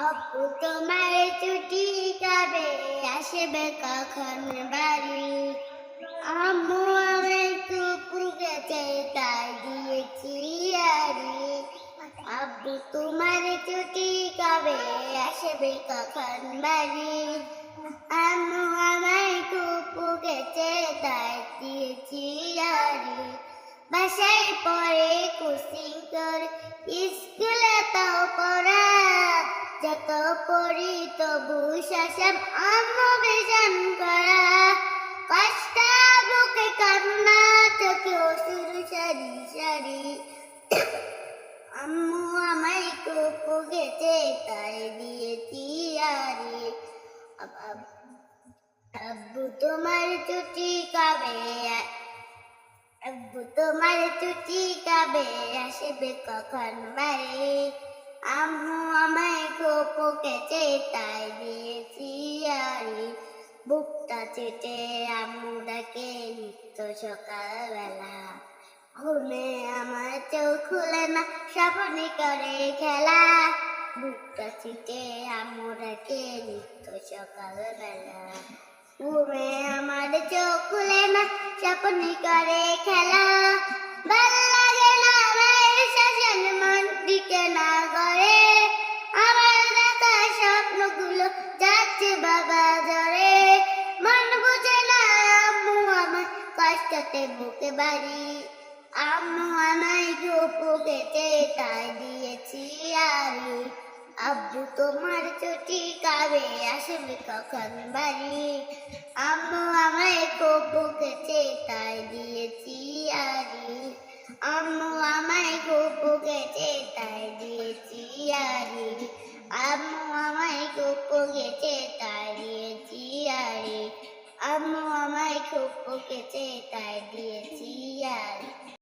আপু তোমার ছুটি কবে আসবে কখন বাড়ি? আম্মু আমায় কুকুর গেছে তাই দিয়েছি আরি আব্বু তোমার ছুটি কবে আসবে কখন বাড়ি? আম্মু আমায় কুকুর গেছে তাই দিয়েছি আরি বাসায় পরে কোচিং করে, স্কুলে যত পড়ি তবু শাসন আম্মু বিজন করা। কষ্ট বুকে কান্না, চোখে অসুর সারি সারি। আম্মু আমায় কুকু গেছে তাই দিয়েছি আরে। আব- আব- আব্বু তোমার ছুটি কবে আব্বু তোমার ছুটি কাবে আসবে কখন বাড়ি আম্মু আমায় কোপো কেটে তাই দিয়েছি আরি বুকটা চেটে আম্মু ডাকে নিত্য সকালবেলা। ঘুমে আমার চোখ খুলে না, স্বপ্নে করে খেলা। বুকটা চিটে আম্মু ডাকে নিত্য সকালবেলা। ঘুমে আমার চোখ খুলে না, স্বপ্নে করে খেলা। ভালো কষ্টতে বুকে বাড়ি। তাই দিয়েছি আব্বু তোমার ছুটি কাবে আসবে কখন বাড়ি? আম্মু আমায় গোপু গেছে তাই দিয়েছি আরি। আম্মু আমায় গোপু গেছে তাই দিয়েছি আরি। আম্মু আমায় গোপু আম্মু আমায় খুব কেচে তাই দিয়েছি আর